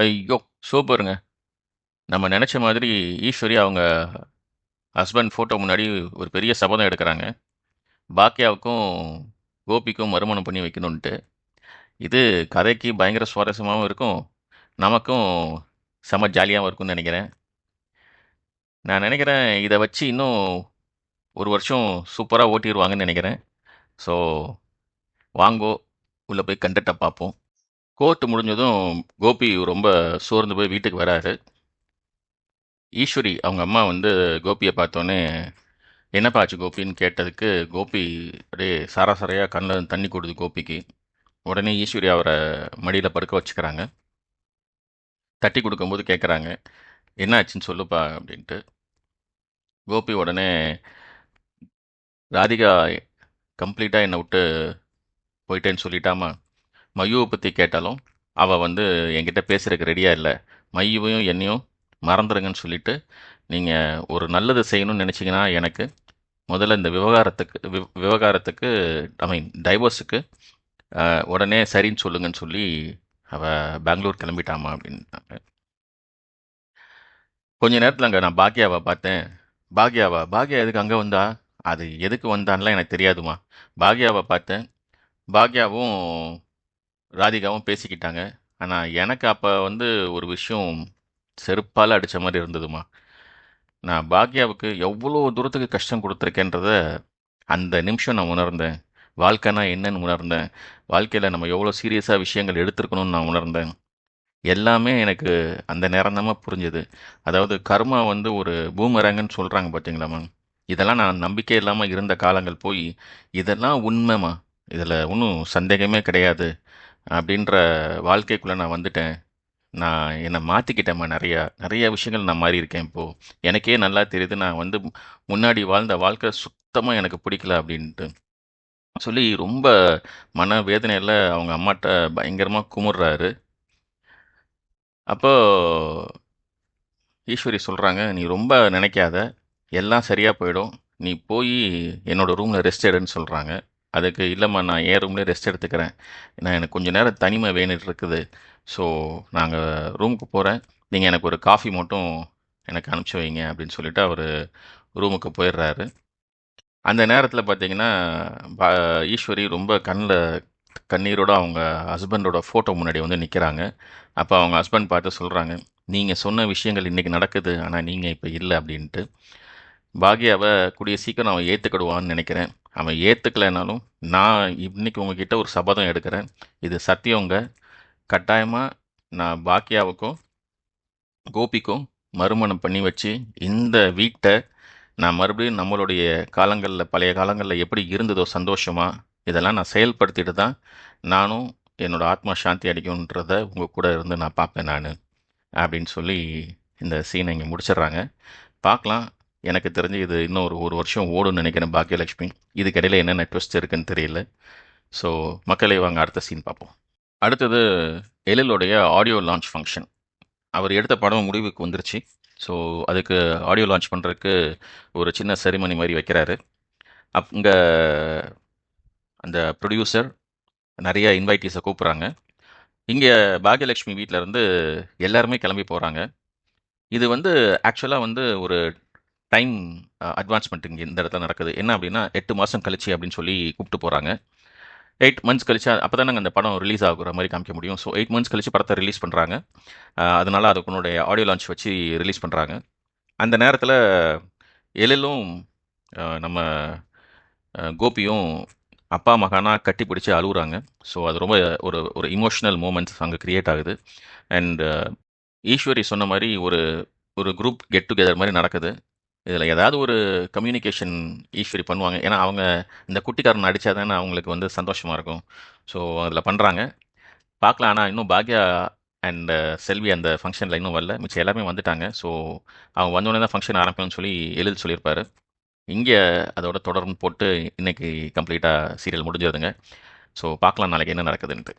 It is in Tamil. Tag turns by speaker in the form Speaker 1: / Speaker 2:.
Speaker 1: ஐயோ! சூப்பருங்க. நம்ம நெனச்ச மாதிரி ஈஸ்வரி அவங்க ஹஸ்பண்ட் ஃபோட்டோ முன்னாடி ஒரு பெரிய சபதம் எடுக்குறாங்க. பாக்யாவுக்கும், கோபிக்கும் மறுமணம் பண்ணி வைக்கணுன்ட்டு. இது கதைக்கு பயங்கர சுவாரஸ்யமாவும் இருக்கும். நமக்கும் செம ஜாலியாவும் இருக்கும்னு நெனைக்கிறேன். நான் நெனைக்கிறேன், இத வச்சு இன்னும் 1 வருஷம் சூப்பரா ஓட்டிருவாங்கன்னு நெனைக்கிறேன். ஸோ, வாங்கோ, உள்ள போய் கன்டென்ட்ட பார்ப்போம். கோர்ட் முடிஞ்சதும் கோபி ரொம்ப சோர்ந்து போய் வீட்டுக்கு வராரு. ஈஸ்வரி அவங்க அம்மா வந்து கோபியை பார்த்தோன்னே "என்னப்பா ஆச்சு கோபின்னு?" கேட்டதுக்கு, கோபி அப்படியே சராசரையாக கண்ணில் தண்ணி கொடுது கோபிக்கு. உடனே ஈஸ்வரி அவரை மடியில் படுக்க வச்சுக்கிறாங்க. தட்டி கொடுக்கும்போது கேட்குறாங்க, "என்ன ஆச்சுன்னு சொல்லுப்பா" அப்படின்ட்டு. கோபி உடனே, "ராதிகா கம்ப்ளீட்டாக என்னை விட்டு போயிட்டேன்னு சொல்லிட்டாம்மா. மையுவை பற்றி கேட்டாலும், அவள் வந்து என்கிட்ட பேசுறதுக்கு ரெடியாக இல்லை மையுவையும் என்னையும் மறந்துடுங்கன்னு சொல்லிட்டு, நீங்கள் ஒரு நல்லது செய்யணும்னு நினச்சிங்கன்னா எனக்கு, முதல்ல இந்த விவகாரத்துக்கு விவ விவகாரத்துக்கு ஐ மீன் டைவோர்ஸுக்கு உடனே சரின்னு சொல்லுங்கன்னு சொல்லி, அவள் பெங்களூர் கிளம்பிட்டாமா அப்படின்ட்டாங்க. கொஞ்ச நேரத்தில் அங்கே நான் பாக்யாவை பார்த்தேன். "பாக்யாவா? பாக்யா எதுக்கு அங்கே வந்தா?" "அது எதுக்கு வந்தான்லாம் எனக்கு தெரியாதும்மா. பாக்யாவை பார்த்தேன். பாக்யாவும், ராதிகாவும் பேசிக்கிட்டாங்க. ஆனால் எனக்கு அப்போ வந்து ஒரு விஷயம் செருப்பால் அடித்த மாதிரி இருந்ததும்மா. நான் பாக்யாவுக்கு எவ்வளோ தூரத்துக்கு கஷ்டம் கொடுத்துருக்கேன்றத அந்த நிமிஷம் நான் உணர்ந்தேன். வாழ்க்கைனா என்னன்னு உணர்ந்தேன். வாழ்க்கையில் நம்ம எவ்வளோ சீரியஸாக விஷயங்கள் எடுத்துருக்கணும்னு நான் உணர்ந்தேன். எல்லாமே எனக்கு அந்த நேரம் புரிஞ்சுது அதாவது கர்மா வந்து ஒரு பூமரங்கன்னு சொல்கிறாங்க பார்த்தீங்களாம்மா. இதெல்லாம் நான் நம்பிக்கை இல்லாமல் இருந்த காலங்கள் போய் இதெல்லாம் உண்மைம்மா. இதில் ஒன்றும் சந்தேகமே கிடையாது. அப்படின்ற வாழ்க்கைக்குள்ளே நான் வந்துட்டேன். நான் என்னை மாற்றிக்கிட்டேம்மா நிறையா நிறைய விஷயங்கள் நான் மாறியிருக்கேன் இப்போது எனக்கே நல்லா தெரியுது, நான் வந்து முன்னாடி வாழ்ந்த வாழ்க்கை சுத்தமாக எனக்கு பிடிக்கல அப்படின்ட்டு. சொல்லி ரொம்ப மனவேதனையில அவங்க அம்மாட்ட பயங்கரமாக குமுறுறாரு. அப்போ ஈஸ்வரி சொல்கிறாங்க "நீ ரொம்ப நினைக்காத எல்லாம் சரியாக போயிடும். நீ போய் என்னோட ரூமில் ரெஸ்ட் எடுன்னு" சொல்கிறாங்க அதுக்கு, இல்லைம்மா நான் ஏன் ரூம்லேயே ரெஸ்ட் எடுத்துக்கிறேன். நான் எனக்கு கொஞ்சம் நேரம் தனிமை வேணுட்டு இருக்குது. ஸோ நாங்கள் ரூமுக்கு போகிறேன் நீங்கள் எனக்கு ஒரு காஃபி மட்டும் எனக்கு அனுப்பிச்சி வைங்க" அப்படின்னு சொல்லிட்டு அவர் ரூமுக்கு போயிடுறாரு அந்த நேரத்தில் பார்த்தீங்கன்னா, ஈஸ்வரி ரொம்ப கண்ணில் கண்ணீரோட அவங்க ஹஸ்பண்டோட ஃபோட்டோ முன்னாடி வந்து நிற்கிறாங்க அப்போ அவங்க ஹஸ்பண்ட் பார்த்து சொல்கிறாங்க நீங்கள் சொன்ன விஷயங்கள் இன்றைக்கி நடக்குது. ஆனால் நீங்கள் இப்போ இல்லை அப்படின்ட்டு. பாக்யாவை கூடிய சீக்கிரம் அவன் ஏற்றுக்கிடுவான்னு நினைக்கிறேன் அவன் ஏற்றுக்கலைனாலும் நான் இன்றைக்கி உங்ககிட்ட ஒரு சபதம் எடுக்கிறேன். இது சத்தியங்க. கட்டாயமாக நான் பாக்கியாவுக்கும் கோபிக்கும் மறுமணம் பண்ணி வச்சு, இந்த வீட்டை நான் மறுபடியும் நம்மளுடைய காலங்களில் பழைய காலங்களில் எப்படி இருந்ததோ சந்தோஷமாக இதெல்லாம் நான் செயல்படுத்திட்டு தான், நானும் என்னோட ஆத்மா சாந்தி அடையும்ன்றத உங்கள் கூட இருந்து நான் பார்ப்பேன் நான் அப்படின்னு சொல்லி இந்த சீனை இங்கே முடிச்சிடுறாங்க. பார்க்கலாம். எனக்கு தெரிஞ்சு இது இன்னும் ஒரு ஒரு வருஷம் ஓடும்னு பாக்கியலட்சுமி இதுக்கு இதுக்கிடையில என்னென்ன ட்விஸ்ட் இருக்குன்னு தெரியல. ஸோ மக்களை வாங்க அடுத்த சீன் பார்ப்போம். அடுத்தது எழிலுடைய ஆடியோ லான்ச் ஃபங்க்ஷன் அவர் எடுத்த படம் முடிவுக்கு வந்துருச்சு. ஸோ அதுக்கு ஆடியோ லான்ச் பண்ணுறதுக்கு ஒரு சின்ன செரிமனி மாதிரி வைக்கிறாரு. அங்கே அந்த ப்ரொடியூசர் நிறைய இன்வைட்டிஸை கூப்பிட்றாங்க இங்கே பாக்யலட்சுமி வீட்டில் இருந்து எல்லாருமே கிளம்பி போகிறாங்க இது வந்து ஆக்சுவலாக வந்து ஒரு டைம் அட்வான்ஸ்மெண்ட் இங்கே இந்த இடத்துல நடக்குது. என்ன அப்படின்னா, எட்டு மாதம் கழிச்சு அப்படின்னு சொல்லி கூப்பிட்டு போகிறாங்க எயிட் மந்த்ஸ் கழிச்சு அப்பதானங்க அந்த படம் ரிலீஸ் ஆகுற மாதிரி காமிக்க முடியும். ஸோ எயிட் மந்த்ஸ் கழிச்சு படத்தை ரிலீஸ் பண்ணுறாங்க அதனால் அதனால அதுக்குன்னுடைய ஆடியோ லான்ச் வச்சு ரிலீஸ் பண்ணுறாங்க அந்த நேரத்தில் எழிலும், நம்ம கோபியும் அப்பா, மகானா கட்டி பிடிச்சி அழுகுறாங்க ஸோ அது ரொம்ப ஒரு ஒரு இமோஷனல் மூமெண்ட்ஸ் அங்கே க்ரியேட் ஆகுது. அண்ட் ஈஸ்வரி சொன்ன மாதிரி ஒரு ஒரு குரூப் கெட் டுகெதர் மாதிரி நடக்குது. இதில் ஏதாவது ஒரு கம்யூனிகேஷன் ஈஸ்வரி பண்ணுவாங்க. ஏன்னா அவங்க இந்த குட்டிக்காரன அடிச்சா தானே அவங்களுக்கு வந்து சந்தோஷமா இருக்கும். ஸோ அதில் பண்றாங்க. பார்க்கலாம். ஆனா இன்னும் பாக்யா அண்ட் செல்வி அந்த ஃபங்ஷன்ல இன்னும் வரல. மிச்சம் எல்லாருமே வந்துட்டாங்க. ஸோ அவங்க வந்தோனே தான் ஃபங்ஷன் ஆரம்பிக்கும்னு சொல்லி எழில் சொல்லியிருப்பாரு. இங்க அதோட தொடர்ன்னு போட்டு இன்னைக்கு கம்ப்ளீட்டா சீரியல் முடிஞ்சிருதுங்க. ஸோ பார்க்கலாம் நாளைக்கு என்ன நடக்குதுன்ட்டு.